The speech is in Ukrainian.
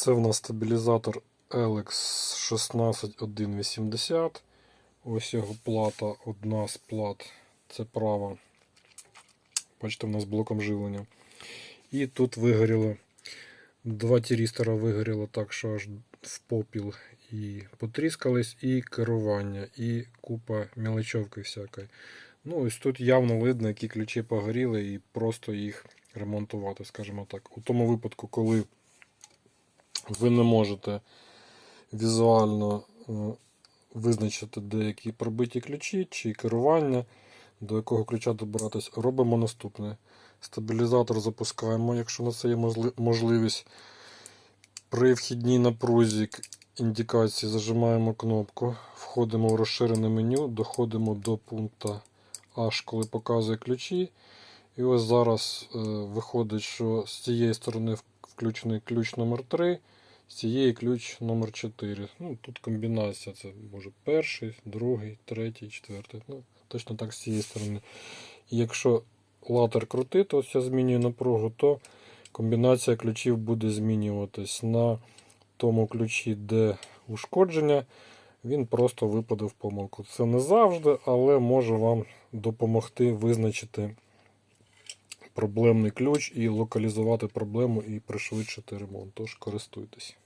Це в нас стабілізатор LX 16180. Ось його плата, одна з плат. Це права. Бачите, в нас блоком живлення. І тут вигоріло. Два тірістора вигоріло так, що аж в попіл і потріскались, і керування, і купа мелочовки всякої. Ну, ось тут явно видно, які ключі погоріли, і просто їх ремонтувати, скажімо так. У тому випадку, коли ви не можете візуально е, визначити деякі пробиті ключі чи керування, до якого ключа добиратись, робимо наступне. Стабілізатор запускаємо, якщо на це є можливість. При вхідній напрузі індикації зажимаємо кнопку, входимо в розширене меню, доходимо до пункту H, коли показує ключі. І ось зараз е, виходить, що з цієї сторони включений ключ номер 3 з цієї ключ номер 4 Ну, тут комбінація, це може перший, другий, третій, четвертий. Ну, точно так з цієї сторони. І якщо латер крутити, ось я змінюю напругу, то комбінація ключів буде змінюватись на тому ключі, де ушкодження, він просто випаде в помилку. Це не завжди, але може вам допомогти визначити проблемний ключ і локалізувати проблему і пришвидшити ремонт. Тож користуйтесь.